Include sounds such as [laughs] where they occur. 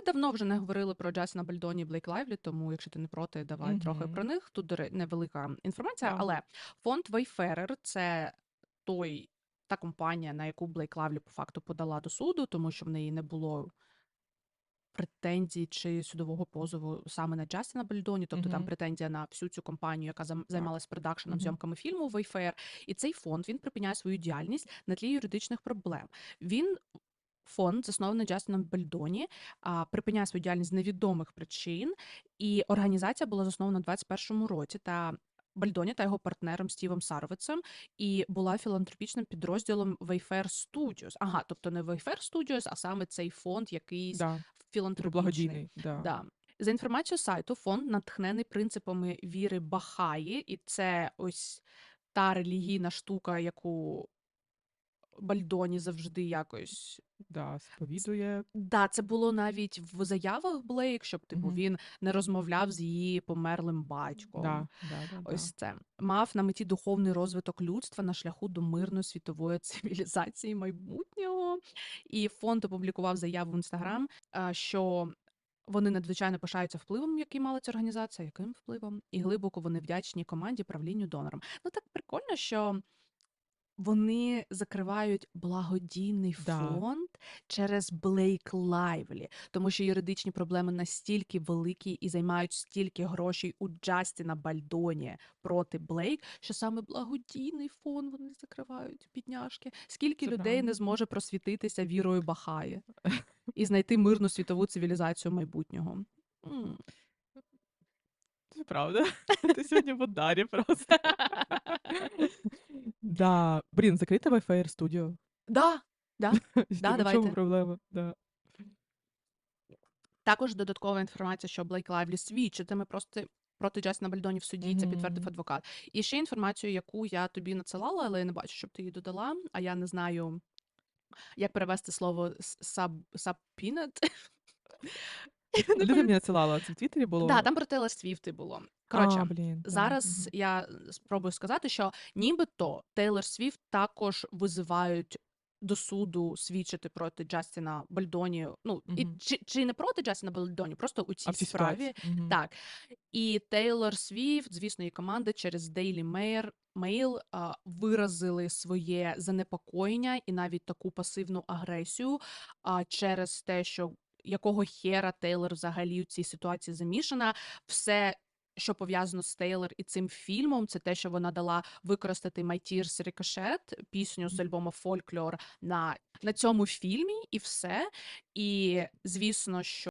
Ми давно вже не говорили про Джастіна Бальдоні і Блейк Лайвлі, тому якщо ти не проти, давай трохи про них. Тут невелика інформація, Так. але фонд Wayfarer – це той та компанія, на яку Блейк Лайвлі по факту подала до суду, тому що в неї не було претензій чи судового позову саме на Джастіна Бальдоні, тобто там претензія на всю цю компанію, яка займалась продакшеном, Мгм. зйомками фільму Wayfair. І цей фонд він припиняє свою діяльність на тлі юридичних проблем. Він Фонд, заснований Джастіном Бальдоні, а, припиняє свою діяльність з невідомих причин, і організація була заснована у 21-му році. Та Бальдоні та його партнером Стівом Саровицем і була філантропічним підрозділом Wayfair Studios. Ага, тобто не Wayfair Studios, а саме цей фонд, якийсь Да, філантропічний. благодійний, да. Да. За інформацією сайту, фонд натхнений принципами віри Бахаї, і це ось та релігійна штука, яку Бальдоні завжди якось Да, сповідує. Да, це було навіть в заявах Блейк, щоб типу Мгм. він не розмовляв з її померлим батьком. Да, да, да. Ось це мав на меті духовний розвиток людства на шляху до мирної світової [laughs] цивілізації майбутнього. І фонд опублікував заяву в інстаграм, що вони надзвичайно пишаються впливом, який мала ця організація, яким впливом, і глибоко вони вдячні команді правлінню донорам. Ну так прикольно, що вони закривають благодійний Да. фонд через Блейк Лайвлі, тому що юридичні проблеми настільки великі і займають стільки грошей у Джастіна Бальдоні проти Блейк, що саме благодійний фонд вони закривають, бідняшки. Скільки Це людей правда. не зможе просвітитися вірою Бахаї [laughs] і знайти мирну світову цивілізацію майбутнього? Це правда. [laughs] Ти сьогодні в ударі просто. [laughs] Да. Блін, закрийте Wayfair Studio. Да, да. [laughs] Да, в чому давайте. проблема? Да. Також додаткова інформація, що Блейк Лайвлі свідчитиме просто проти Джастіна Бальдоні в суді, це підтвердив адвокат. І ще інформацію, яку я тобі надсилала, але я не бачу, щоб ти її додала. А я не знаю, як перевести слово саб сабпінет. [laughs] Де ти мені надсилала? Це в Твіттері було? Да, там про Тейлор Свіфти було. А, Коротше, блін, зараз Мгм. я спробую сказати, що нібито Тейлор Свіфт також визивають до суду свідчити проти Джастіна Бальдоні. Ну і Мгм. чи, чи не проти Джастіна Бальдоні, просто у А цій в цій справі. ситуації? Мгм. Так. І Тейлор Свіфт, звісно, і команда через Daily Mail, Mail а, виразили своє занепокоєння і навіть таку пасивну агресію а, через те, що якого хера Тейлор взагалі у цій ситуації замішана. Все, що пов'язано з Тейлор і цим фільмом, це те, що вона дала використати My Tears Ricochet, пісню з альбому Folklore на, на цьому фільмі, і все. І звісно, що